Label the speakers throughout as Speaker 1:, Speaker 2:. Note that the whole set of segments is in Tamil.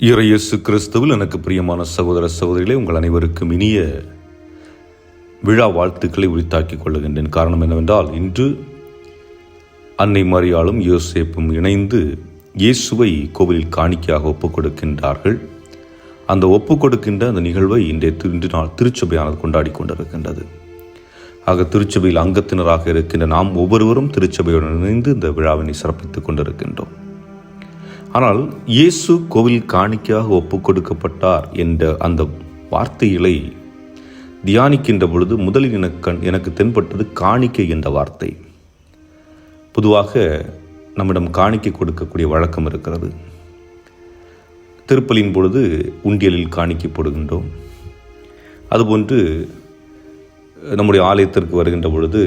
Speaker 1: இறையேசு கிறிஸ்துவில் எனக்கு பிரியமான சகோதர சகோதரிகளே உங்கள் அனைவருக்கும் இனிய விழா வாழ்த்துக்களை உரித்தாக்கிக் கொள்ளுகின்றேன். காரணம் என்னவென்றால் இன்று அன்னை மரியாளும் யோசேப்பும் இணைந்து இயேசுவை கோவிலில் காணிக்கையாக ஒப்புக் கொடுக்கின்றார்கள். அந்த ஒப்புக் கொடுக்கின்ற அந்த நிகழ்வை இன்றைய தி- இன்று நாள் திருச்சபையானது கொண்டாடி கொண்டிருக்கின்றது. ஆக திருச்சபையில் அங்கத்தினராக இருக்கின்ற நாம் ஒவ்வொருவரும் திருச்சபையுடன் இணைந்து இந்த விழாவினை சிறப்பித்துக் கொண்டிருக்கின்றோம். ஆனால் இயேசு கோவில் காணிக்கையாக ஒப்புக்கொடுக்கப்பட்டார் என்ற அந்த வார்த்தைகளை தியானிக்கின்ற பொழுது முதலில் எனக்கு எனக்கு தென்பட்டது காணிக்கை என்ற வார்த்தை. பொதுவாக நம்மிடம் காணிக்கை கொடுக்கக்கூடிய வழக்கம் இருக்கிறது. திருப்பலின் பொழுது உண்டியலில் காணிக்கை போடுகின்றோம். அதுபோன்று நம்முடைய ஆலயத்திற்கு வருகின்ற பொழுது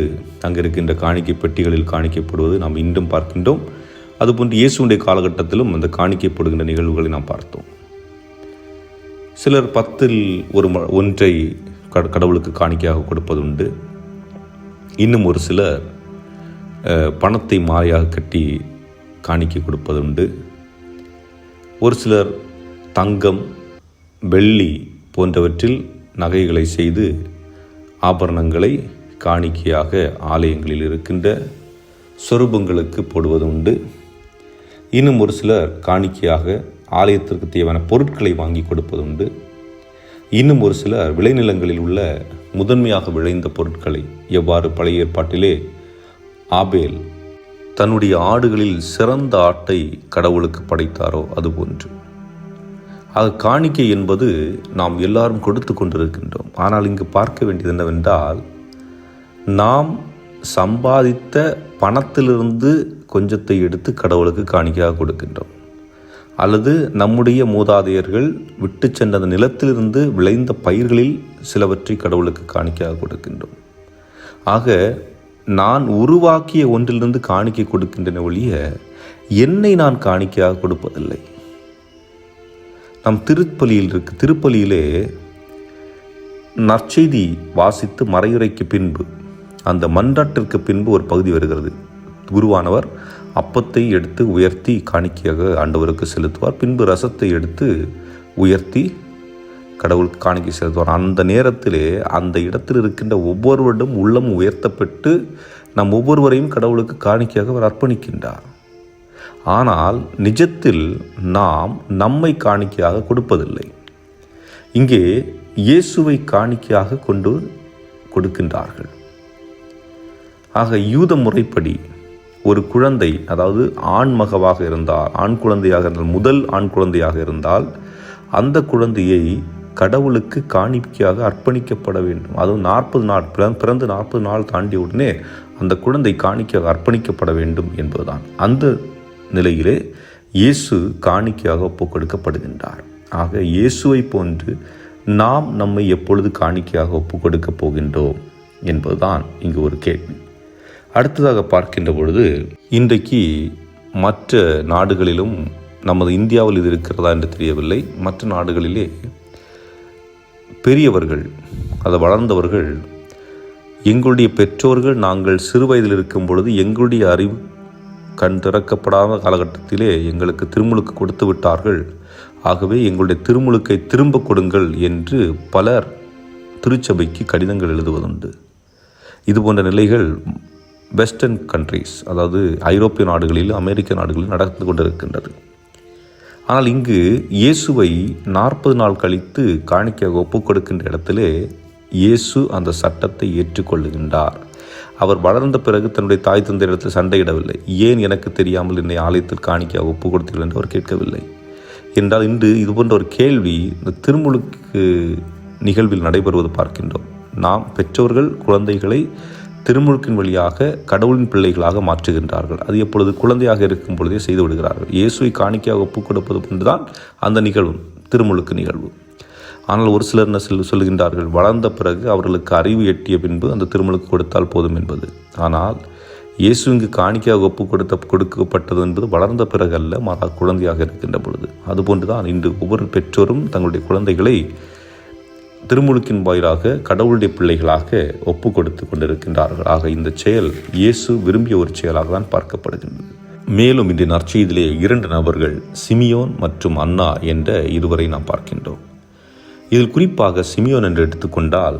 Speaker 1: அங்கே இருக்கின்ற காணிக்கை பெட்டிகளில் காணிக்கப்படுவது நாம் இன்றும் பார்க்கின்றோம். அதுபோன்று இயேசுடைய காலகட்டத்திலும் அந்த காணிக்கப்படுகின்ற நிகழ்வுகளை நாம் பார்த்தோம். சிலர் பத்தில் ஒரு ஒன்றை கட- கடவுளுக்கு காணிக்கையாக கொடுப்பதுண்டு. இன்னும் ஒரு சிலர் பணத்தை மாலையாக கட்டி காணிக்கை கொடுப்பதுண்டு. ஒரு சிலர் தங்கம் வெள்ளி போன்றவற்றில் நகைகளை செய்து ஆபரணங்களை காணிக்கையாக ஆலயங்களில் இருக்கின்ற சொரூபங்களுக்கு போடுவது உண்டு இன்னும் ஒரு சிலர் காணிக்கையாக ஆலயத்திற்கு தேவையான பொருட்களை வாங்கி கொடுப்பது உண்டு இன்னும் ஒரு சிலர் விளைநிலங்களில் உள்ள முதன்மையாக விளைந்த பொருட்களை எவ்வாறு பழைய ஏற்பாட்டிலே ஆபேல் தன்னுடைய ஆடுகளில் சிறந்த ஆட்டை கடவுளுக்கு படைத்தாரோ அதுபோன்று அது காணிக்கை என்பது நாம் எல்லாரும் கொடுத்து கொண்டிருக்கின்றோம். ஆனால் இங்கு பார்க்க வேண்டியது என்னவென்றால் நாம் சம்பாதித்த பணத்திலிருந்து கொஞ்சத்தை எடுத்து கடவுளுக்கு காணிக்கையாக கொடுக்கின்றோம். அல்லது நம்முடைய மூதாதையர்கள் விட்டு சென்ற அந்த நிலத்திலிருந்து விளைந்த பயிர்களில் சிலவற்றை கடவுளுக்கு காணிக்கையாக கொடுக்கின்றோம். ஆக நான் உருவாக்கிய ஒன்றிலிருந்து காணிக்கை கொடுக்கின்றன ஒழிய என்னை நான் காணிக்கையாக கொடுப்பதில்லை. நம் திருப்பலியில் இருக்கு திருப்பலியிலே நற்செய்தி வாசித்து மறையுரைக்கு பின்பு அந்த மன்றாட்டிற்கு பின்பு ஒரு பகுதி வருகிறது. குருவானவர் அப்பத்தை எடுத்து உயர்த்தி காணிக்கையாக ஆண்டவருக்கு செலுத்துவார். பின்பு ரசத்தை எடுத்து உயர்த்தி கடவுளுக்கு காணிக்கை செலுத்துவார். அந்த நேரத்திலே அந்த இடத்தில் இருக்கின்ற ஒவ்வொருவரிடம் உள்ளம் உயர்த்தப்பட்டு நம் ஒவ்வொருவரையும் கடவுளுக்கு காணிக்கையாக அவர் அர்ப்பணிக்கின்றார். ஆனால் நிஜத்தில் நாம் நம்மை காணிக்கையாக கொடுப்பதில்லை. இங்கே இயேசுவை காணிக்கையாக கொண்டு கொடுக்கின்றார்கள். ஆக யூத முறைப்படி ஒரு குழந்தை அதாவது ஆண் மகவாக இருந்தால் ஆண் குழந்தையாக இருந்தால் முதல் ஆண் குழந்தையாக இருந்தால் அந்த குழந்தையை கடவுளுக்கு காணிக்கையாக அர்ப்பணிக்கப்பட வேண்டும். அதுவும் நாற்பது நாள் பிற- பிறந்து நாற்பது நாள் தாண்டிய உடனே அந்த குழந்தை காணிக்கையாக அர்ப்பணிக்கப்பட வேண்டும் என்பதுதான். அந்த நிலையிலே இயேசு காணிக்கையாக ஒப்பு கொடுக்கப்படுகின்றார் ஆக இயேசுவை போன்று நாம் நம்மை எப்பொழுது காணிக்கையாக ஒப்பு கொடுக்கப் போகின்றோம் என்பதுதான் இங்கு ஒரு கேள்வி. அடுத்ததாக பார்க்கின்ற பொழுது இன்றைக்கு மற்ற நாடுகளிலும் நமது இந்தியாவில் இது இருக்கிறதா என்று தெரியவில்லை. மற்ற நாடுகளிலே பெரியவர்கள் அதை வளர்ந்தவர்கள் எங்களுடைய பெற்றோர்கள் நாங்கள் சிறு வயதில் இருக்கும் பொழுது எங்களுடைய அறிவு கண் திறக்கப்படாத காலகட்டத்திலே எங்களுக்கு திருமுழுக்கு கொடுத்து விட்டார்கள். ஆகவே எங்களுடைய திருமுழுக்கை திரும்ப கொடுங்கள் என்று பலர் திருச்சபைக்கு கடிதங்கள் எழுதுவதுண்டு. இது போன்ற நிலைகள் வெஸ்டர்ன் கண்ட்ரீஸ் அதாவது ஐரோப்பிய நாடுகளில் அமெரிக்க நாடுகளில் நடந்து கொண்டிருக்கின்றது. ஆனால் இங்கு இயேசுவை நாற்பது நாள் கழித்து காணிக்கையாக ஒப்புக் கொடுக்கின்ற இடத்திலே இயேசு அந்த சட்டத்தை ஏற்றுக்கொள்ளுகின்றார் அவர் வளர்ந்த பிறகு தன்னுடைய தாய் தந்தை இடத்தில் சண்டையிடவில்லை. ஏன் எனக்கு தெரியாமல் என்னை ஆலயத்தில் காணிக்கையாக ஒப்புக் கொடுத்தீர்கள் என்று அவர் கேட்கவில்லை. என்றால் இன்று இது போன்ற ஒரு கேள்வி இந்த திருமுழுக்கு நிகழ்வில் நடைபெறுவது பார்க்கின்றோம். நாம் பெற்றோர்கள் குழந்தைகளை திருமுழுக்கின் வழியாக கடவுளின் பிள்ளைகளாக மாற்றுகின்றார்கள். அது எப்பொழுது குழந்தையாக இருக்கும் பொழுதே செய்து விடுகிறார்கள். இயேசுவை காணிக்கையாக ஒப்புக் கொடுப்பது போன்றுதான் அந்த நிகழ்வு திருமுழுக்கு நிகழ்வு. ஆனால் ஒரு சிலர் என்ன சொல் சொல்லுகின்றார்கள் வளர்ந்த பிறகு அவர்களுக்கு அறிவு எட்டிய பின்பு அந்த திருமுழுக்கு கொடுத்தால் போதும் என்பது. ஆனால் இயேசு இங்கு காணிக்கையாக ஒப்பு கொடுத்த கொடுக்கப்பட்டது என்பது வளர்ந்த பிறகு அல்ல மாறா குழந்தையாக இருக்கின்ற பொழுது. அதுபோன்றுதான் இன்று ஒவ்வொரு பெற்றோரும் தங்களுடைய குழந்தைகளை திருமுழுக்கின் வாயிலாக கடவுளுடைய பிள்ளைகளாக ஒப்பு கொடுத்து கொண்டிருக்கின்றார்கள். ஆக இந்த செயல் இயேசு விரும்பிய ஒரு செயலாக தான் பார்க்கப்படுகின்றது. மேலும் இன்றைய நற்செய்தியிலே இரண்டு நபர்கள் சிமியோன் மற்றும் அண்ணா என்ற இருவரை நாம் பார்க்கின்றோம். இதில் குறிப்பாக சிமியோன் என்று எடுத்துக்கொண்டால்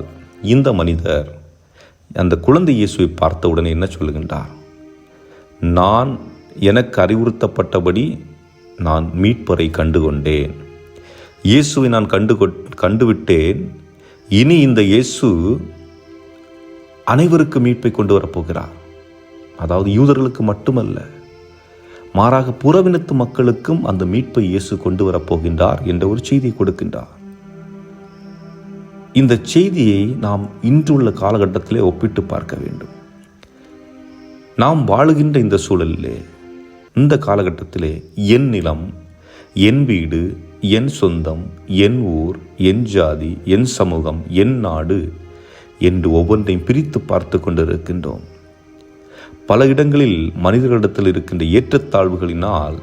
Speaker 1: இந்த மனிதர் அந்த குழந்தை இயேசுவை பார்த்தவுடனே என்ன சொல்லுகின்றார்? நான் எனக்கு அறிவுறுத்தப்பட்டபடி நான் மீட்பரை கண்டுகொண்டேன். இயேசுவை நான் கண்டு கண்டுவிட்டேன். இனி இந்த இயேசு அனைவருக்கு மீட்பை கொண்டு வரப்போகிறார். அதாவது யூதர்களுக்கு மட்டுமல்ல மாறாக புறவினத்து மக்களுக்கும் அந்த மீட்பை இயேசு கொண்டு வரப்போகின்றார் என்ற ஒரு செய்தியை கொடுக்கின்றார். இந்த செய்தியை நாம் இன்றுள்ள காலகட்டத்திலே ஒப்பிட்டு பார்க்க வேண்டும். நாம் வாழுகின்ற இந்த சூழலிலே இந்த காலகட்டத்திலே என் நிலம் என் வீடு என் சொந்தம் என் ஊர் என் ஜாதி என் சமூகம் என் நாடு என்று ஒவ்வொன்றையும் பிரித்து பார்த்து கொண்டிருக்கின்றோம். பல இடங்களில் மனிதர்களிடத்தில் இருக்கின்ற ஏற்றத்தாழ்வுகளினால்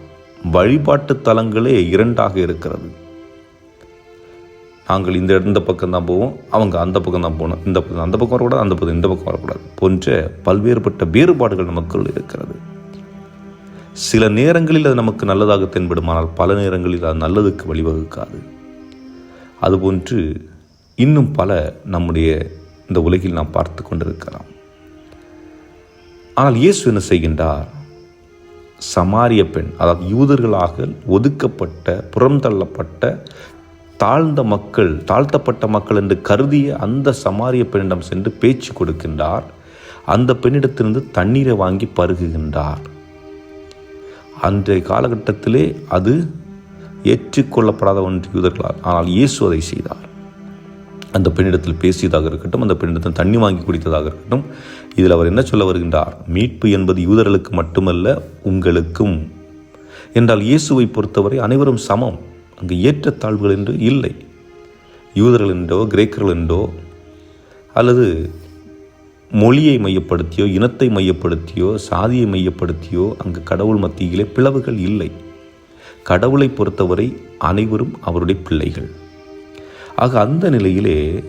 Speaker 1: வழிபாட்டு தலங்களே இரண்டாக இருக்கிறது. நாங்கள் இந்த இந்த பக்கம் தான் போவோம் அவங்க அந்த பக்கம் தான் போகணும் இந்த பக்கம் அந்த பக்கம் வரக்கூடாது அந்த பக்கம் இந்த பக்கம் வரக்கூடாது போன்ற பல்வேறுபட்ட வேறுபாடுகள் நமக்குள் இருக்கிறது. சில நேரங்களில் அது நமக்கு நல்லதாக தென்படும் ஆனால் பல நேரங்களில் அது நல்லதுக்கு வழிவகுக்காது. அதுபோன்று இன்னும் பல நம்முடைய இந்த உலகில் நாம் பார்த்து கொண்டிருக்கலாம். ஆனால் இயேசு என்ன செய்கின்றார்? சமாரிய பெண் அதாவது யூதர்களாக ஒதுக்கப்பட்ட புறந்தள்ளப்பட்ட தாழ்ந்த மக்கள் தாழ்த்தப்பட்ட மக்கள் என்று கருதிய அந்த சமாரிய பெண்ணிடம் சென்று பேச்சு கொடுக்கின்றார். அந்த பெண்ணிடத்திலிருந்து தண்ணீரை வாங்கி பருகுகின்றார். அன்றைய காலகட்டத்திலே அது ஏற்றுக்கொள்ளப்படாத ஒன்று யூதர்களால். ஆனால் இயேசு அதை செய்தார். அந்த பெண்ணிடத்தில் பேசியதாக இருக்கட்டும் அந்த பெண்ணிடத்தில் தண்ணி வாங்கி குடித்ததாக இருக்கட்டும் இதில் அவர் என்ன சொல்ல வருகின்றார்? மீட்பு என்பது யூதர்களுக்கு மட்டுமல்ல உங்களுக்கும். என்றால் இயேசுவை பொறுத்தவரை அனைவரும் சமம். அங்கு ஏற்றத்தாழ்வுகள் என்று இல்லை. யூதர்கள் என்றோ கிரேக்கர்கள் என்றோ அல்லது மொழியை மையப்படுத்தியோ இனத்தை மையப்படுத்தியோ சாதியை மையப்படுத்தியோ அங்கு கடவுள் மத்தியிலே பிளவுகள் இல்லை. கடவுளை பொறுத்தவரை அனைவரும் அவருடைய பிள்ளைகள். ஆக அந்த நிலையிலே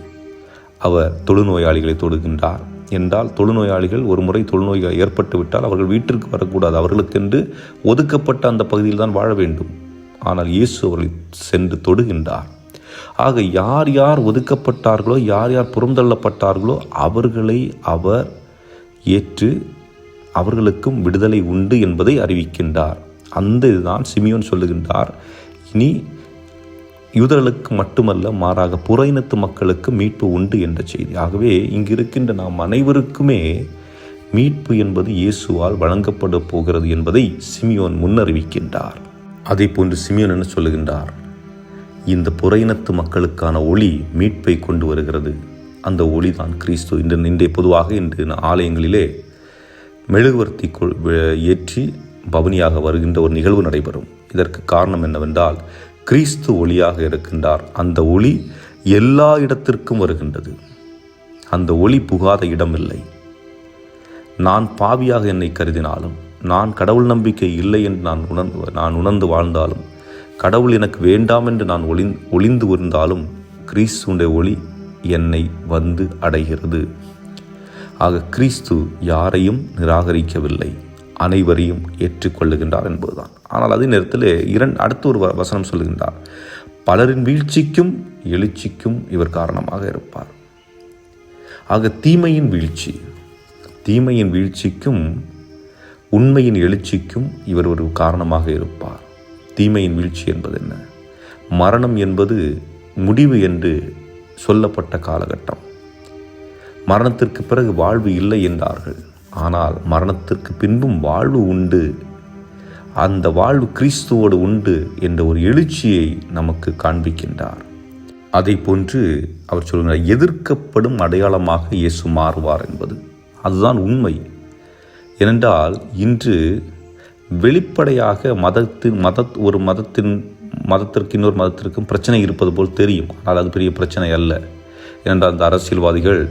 Speaker 1: அவர் தொழுநோயாளிகளை தொடுகின்றார். என்றால் தொழுநோயாளிகள் ஒரு முறை தொழுநோய் ஏற்பட்டுவிட்டால் அவர்கள் வீட்டிற்கு வரக்கூடாது. அவர்களுக்கென்று ஒதுக்கப்பட்ட அந்த பகுதியில் தான் வாழ வேண்டும். ஆனால் இயேசு அவர்களை சென்று தொடுகின்றார். ஆக யார் யார் ஒதுக்கப்பட்டார்களோ யார் யார் புறந்தள்ளப்பட்டார்களோ அவர்களை அவர் ஏற்று அவர்களுக்கும் விடுதலை உண்டு என்பதை அறிவிக்கின்றார். அந்த இதுதான் சிமியோன் சொல்லுகின்றார். இனி யூதர்களுக்கு மட்டுமல்ல மாறாக புற இனத்து மக்களுக்கு மீட்பு உண்டு என்ற செய்தி. ஆகவே இங்கு இருக்கின்ற நாம் அனைவருக்குமே மீட்பு என்பது இயேசுவால் வழங்கப்பட போகிறது என்பதை சிமியோன் முன்னறிவிக்கின்றார். அதை போன்று சிமியோன் என்ன சொல்லுகின்றார்? இந்த புறையினத்து மக்களுக்கான ஒளி மீட்பை கொண்டு வருகிறது. அந்த ஒளி தான் கிறிஸ்து இன்று இன்றைய பொதுவாக இன்று ஆலயங்களிலே மெழுகுவர்த்தி ஏற்றி பவனியாக வருகின்ற ஒரு நிகழ்வு நடைபெறும். இதற்கு காரணம் என்னவென்றால் கிறிஸ்து ஒளியாக இருக்கின்றார். அந்த ஒளி எல்லா இடத்திற்கும் வருகின்றது. அந்த ஒளி புகாத இடமில்லை. நான் பாவியாக என்னை கருதினாலும் நான் கடவுள் நம்பிக்கை இல்லை என்று நான் உணர்ந்து நான் உணர்ந்து வாழ்ந்தாலும் கடவுள் எனக்கு வேண்டாம் என்று நான் ஒளி ஒளிந்து இருந்தாலும் கிறிஸ்துடைய ஒளி என்னை வந்து அடைகிறது. ஆக கிறிஸ்து யாரையும் நிராகரிக்கவில்லை. அனைவரையும் ஏற்றுக்கொள்ளுகின்றார் என்பதுதான். ஆனால் அதே நேரத்தில் இரண்டு அடுத்த ஒரு வசனம் சொல்லுகின்றார். பலரின் வீழ்ச்சிக்கும் எழுச்சிக்கும் இவர் காரணமாக இருப்பார். ஆக தீமையின் வீழ்ச்சி தீமையின் வீழ்ச்சிக்கும் உண்மையின் எழுச்சிக்கும் இவர் ஒரு காரணமாக இருப்பார். தீமையின் வீழ்ச்சி என்பது என்ன? மரணம் என்பது முடிவு என்று சொல்லப்பட்ட காலகட்டம். மரணத்திற்கு பிறகு வாழ்வு இல்லை என்றார்கள். ஆனால் மரணத்திற்கு பின்பும் வாழ்வு உண்டு. அந்த வாழ்வு கிறிஸ்துவோடு உண்டு என்ற ஒரு எழுச்சியை நமக்கு காண்பிக்கின்றார். அதை போன்று அவர் சொல்கிறார் எதிர்க்கப்படும் அடையாளமாக இயேசு மாறுவார் என்பது. அதுதான் உண்மை. ஏனென்றால் இன்று வெளிப்படையாக மதத்தின் மத ஒரு மதத்தின் மதத்திற்கு இன்னொரு மதத்திற்கும் பிரச்சனை இருப்பது போல் தெரியும். ஆனால் அது பெரிய பிரச்சனை அல்ல. ஏனென்றால் அந்த அரசியல்வாதிகள்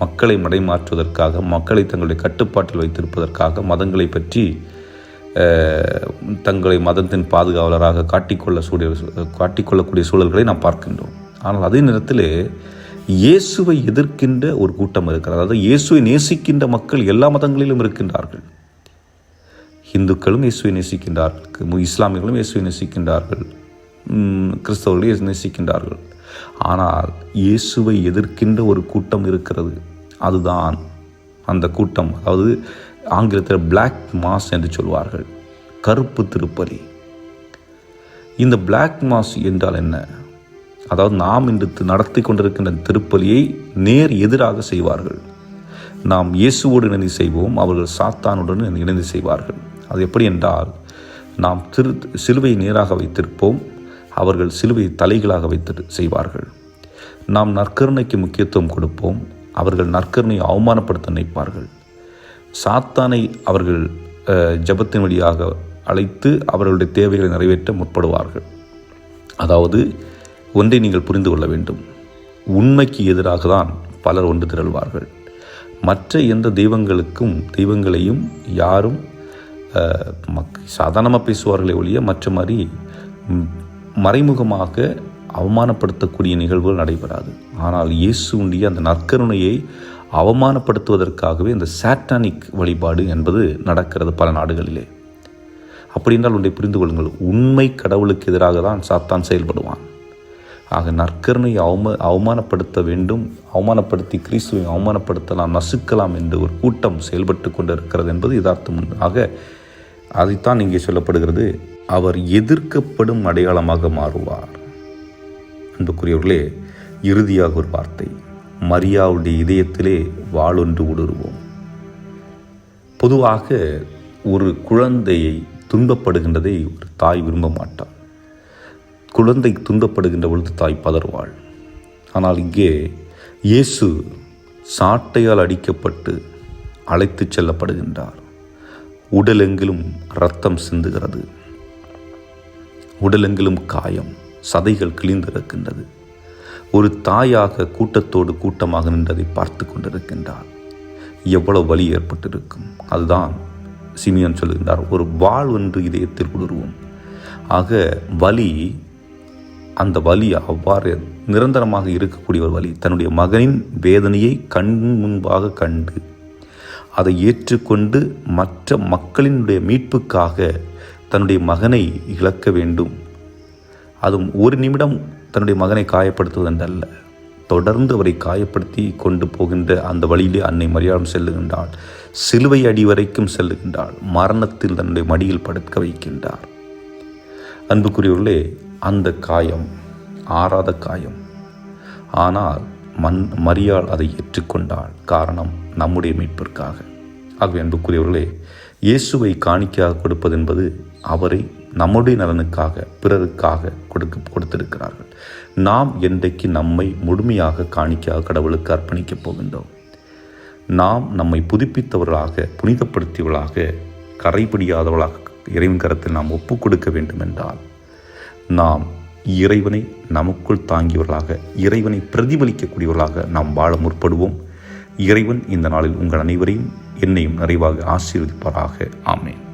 Speaker 1: மக்களை மடைமாற்றுவதற்காக மக்களை தங்களுடைய கட்டுப்பாட்டில் வைத்திருப்பதற்காக மதங்களை பற்றி தங்களை மதத்தின் பாதுகாவலராக காட்டிக்கொள்ள சூடிய காட்டிக்கொள்ளக்கூடிய சூழல்களை நாம் பார்க்கின்றோம். ஆனால் அதே நேரத்தில் இயேசுவை எதிர்க்கின்ற ஒரு கூட்டம் இருக்கிறது. அதாவது இயேசுவை நேசிக்கின்ற மக்கள் எல்லா மதங்களிலும் இருக்கின்றார்கள். இந்துக்களும் இயேசுவை நேசிக்கின்றார்கள் இஸ்லாமியர்களும் இயேசுவை நேசிக்கின்றார்கள் ம், நேசிக்கின்றார்கள் ஆனால் இயேசுவை எதிர்க்கின்ற ஒரு கூட்டம் இருக்கிறது அதுதான் அந்த கூட்டம் அதாவது ஆங்கிலத்தில் பிளாக் மாஸ் என்று சொல்வார்கள் கருப்பு திருப்பலி இந்த பிளாக் மாஸ் என்றால் என்ன அதாவது நாம் இன்று நடத்தி கொண்டிருக்கின்ற திருப்பலியை நேர் எதிராக செய்வார்கள் நாம் இயேசுவோடு இணைந்து செய்வோம் அவர்கள் சாத்தானுடன் இணைந்து செய்வார்கள் அது எப்படி என்றால் நாம் திரு சிலுவையை நேராக வைத்திருப்போம் அவர்கள் சிலுவையை தலைகளாக வைத்து செய்வார்கள். நாம் நற்கருணைக்கு முக்கியத்துவம் கொடுப்போம் அவர்கள் நற்கருணையை அவமானப்படுத்த நினைப்பார்கள். சாத்தானை அவர்கள் ஜபத்தின் ஜெபத்தின் வழியாக அழைத்து அவர்களுடைய தேவைகளை நிறைவேற்ற முற்படுவார்கள். அதாவது ஒன்றை நீங்கள் புரிந்து கொள்ள வேண்டும். உண்மைக்கு எதிராக தான் பலர் ஒன்று திரள்வார்கள். மற்ற எந்த தெய்வங்களுக்கும் தெய்வங்களையும் யாரும் சாதாரணமாக பேசுவார்களே ஒழிய மற்ற மாதிரி மறைமுகமாக அவமானப்படுத்தக்கூடிய நிகழ்வுகள் நடைபெறாது. ஆனால் இயேசுடைய அந்த நற்கருணையை அவமானப்படுத்துவதற்காகவே இந்த சாட்டானிக் வழிபாடு என்பது நடக்கிறது பல நாடுகளிலே. அப்படி என்றால் ஒன்றை புரிந்து கொள்ளுங்கள். உண்மை கடவுளுக்கு எதிராக தான் சாத்தான் செயல்படுவான். ஆக நற்கருணையை அவம அவமானப்படுத்த வேண்டும். அவமானப்படுத்தி கிறிஸ்துவை அவமானப்படுத்தலாம் நசுக்கலாம் என்று ஒரு கூட்டம் செயல்பட்டு கொண்டிருக்கிறது என்பது யதார்த்தம். ஆக அதைத்தான் இங்கே சொல்லப்படுகிறது. அவர் எதிர்க்கப்படும் அடையாளமாக மாறுவார். அன்புக்குரியவர்களே இறுதியாக ஒரு வார்த்தை. மரியாவுடைய இதயத்திலே வாளொன்று ஊடுருவோம் பொதுவாக ஒரு குழந்தையை துன்பப்படுகின்றதை ஒரு தாய் விரும்ப மாட்டார் குழந்தை துன்பப்படுகின்ற பொழுது தாய் பதறுவாள். ஆனால் இங்கே இயேசு சாட்டையால் அடிக்கப்பட்டு அழைத்துச் செல்லப்படுகின்றார். உடலெங்கிலும் ரத்தம் சிந்துகிறது. உடலெங்கிலும் காயம் சதைகள் கிழிந்திருக்கின்றது. ஒரு தாயாக கூட்டத்தோடு கூட்டமாக நின்றதை பார்த்து கொண்டிருக்கின்றார். எவ்வளவு வலி ஏற்பட்டிருக்கும்? அதுதான் சிமியன் சொல்லுகின்றார் ஒரு வாழ் ஒன்று இதயத்தில் குளிர்வோம். ஆக வலி அந்த வலி அவ்வாறு நிரந்தரமாக இருக்கக்கூடிய ஒரு வலி. தன்னுடைய மகனின் வேதனையை கண் முன்பாக கண்டு அதை ஏற்றுக்கொண்டு மற்ற மக்களினுடைய மீட்புக்காக தன்னுடைய மகனை இழக்க வேண்டும். அதுவும் ஒரு நிமிடம் தன்னுடைய மகனை காயப்படுத்துவதென்றல்ல தொடர்ந்து அவரை காயப்படுத்தி கொண்டு போகின்ற அந்த வழியிலே அன்னை மரியாதம் செல்லுகின்றாள். சிலுவை அடி வரைக்கும் செல்லுகின்றாள். மரணத்தில் தன்னுடைய மடியில் படுக்க வைக்கின்றார். அன்புக்குரியவர்களே அந்த காயம் ஆறாத காயம். ஆனால் மண் மரியாள் அதை ஏற்றுக்கொண்டாள் காரணம் நம்முடைய மீட்பிற்காக. ஆகவே அன்புக்குரியவர்களே இயேசுவை காணிக்கையாக கொடுப்பது என்பது அவரை நம்முடைய நலனுக்காக பிறருக்காக கொடுக்க கொடுத்திருக்கிறார்கள். நாம் என்றைக்கு நம்மை முழுமையாக காணிக்கையாக கடவுளுக்கு அர்ப்பணிக்கப் போகின்றோம். நாம் நம்மை புதுப்பித்தவர்களாக புனிதப்படுத்தியவர்களாக கரைபிடியாதவர்களாக இறைவன் கரத்தில் நாம் ஒப்புக் கொடுக்க வேண்டும் என்றால் நாம் இறைவனை நமக்குள் தாங்கியவர்களாக இறைவனை பிரதிபலிக்கக்கூடியவர்களாக நாம் வாழ முற்படுவோம். இறைவன் இந்த நாளில் உங்கள் அனைவரையும் என்னையும் நிறைவாக ஆசீர்வதிப்பாராக. ஆமேன்.